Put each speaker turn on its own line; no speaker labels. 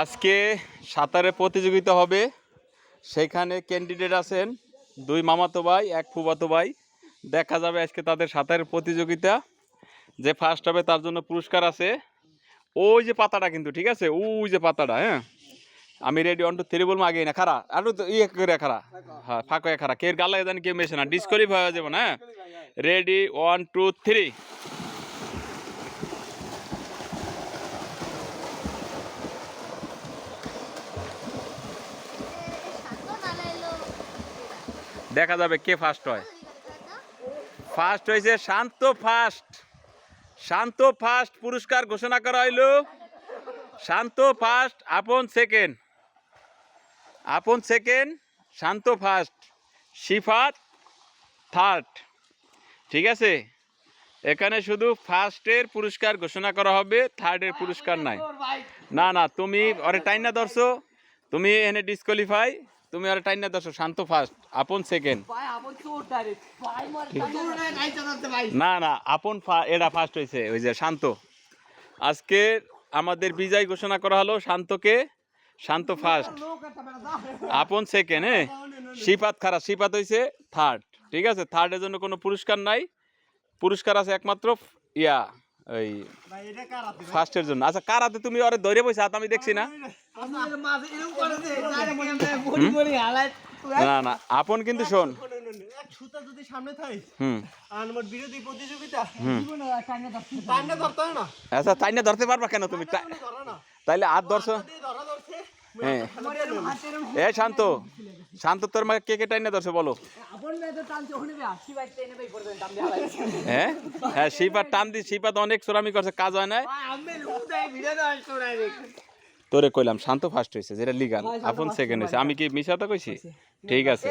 আজকে সাঁতারের প্রতিযোগিতা হবে। সেখানে ক্যান্ডিডেট আছেন দুই মামাতো ভাই, এক ফুবাতো ভাই। দেখা যাবে আজকে তাদের সাঁতারের প্রতিযোগিতা। যে ফার্স্ট হবে তার জন্য পুরস্কার আছে। ওই যে পাতাটা কিন্তু, ঠিক আছে? ওই যে পাতাটা হ্যাঁ? আমি রেডি অন টু থ্রি বলব, আগে না খারা আর ইয়ে করে খারা হ্যাঁ ফাঁকা খারা কে গাল জানি কেউ মেশে না। ডিসকোয়ালিফাই হয়ে যাবে না রেডি ওয়ান টু থ্রি দেখা যাবে কে ফার্স্ট হয়। ফার্স্ট হয়েছে শান্ত ফার্স্ট শান্ত ফার্স্ট পুরস্কার ঘোষণা করা হইল। Shanto first Apon second Apon second Shanto first Sifat third ঠিক আছে? এখানে শুধু ফার্স্টের পুরস্কার ঘোষণা করা হবে থার্ডের পুরস্কার নাই। না না, তুমি ওরে টাইনা ধরছো, তুমি এখানে ডিসকোয়ালিফাই তুমি ওরে টাইনা ধরছো শান্ত ফার্স্ট আপন সেকেন্ড না না আপন এরা ফার্স্ট হয়েছে ওই যে শান্ত। আজকে আমাদের বিজয় ঘোষণা করা হলো শান্তকে। শান্ত ফার্স্ট আপন সেকেন্ড হ্যাঁ? শিপাত খারাপ শিপাত হয়েছে থার্ড ঠিক আছে? থার্ডের জন্য কোনো পুরস্কার নাই। পুরস্কার আছে একমাত্র ইয়া ওই ফার্স্টের জন্য। আচ্ছা কার হাতে তুমি ওরে ধরে বসে হাত আমি দেখছি না। না না আপন কিন্তু শোন।
সুতা যদি সামনে থাকে
হুম।
আর আমার বিরোধী প্রতিযোগিতা
হুম।
টাইমটা ধরতে না।
আচ্ছা তাই না ধরতে পারবা কেন তুমি? তাইলে
ধরা ধরছে।
হ্যাঁ। এ, শান্ত। শান্ত, তোর মাকে কে কে টাইনা ধরছে বলো? হ্যাঁ? হ্যাঁ শিপার টান দি শিপা তো অনেক চোরামি করছে, কাজ হয় না তোরে কইলাম, শান্ত ফার্স্ট হয়েছে যেটা লিগাল। আপন সেকেন্ড হয়েছে আমি কি মিশাতে কইছি? ঠিক আছে।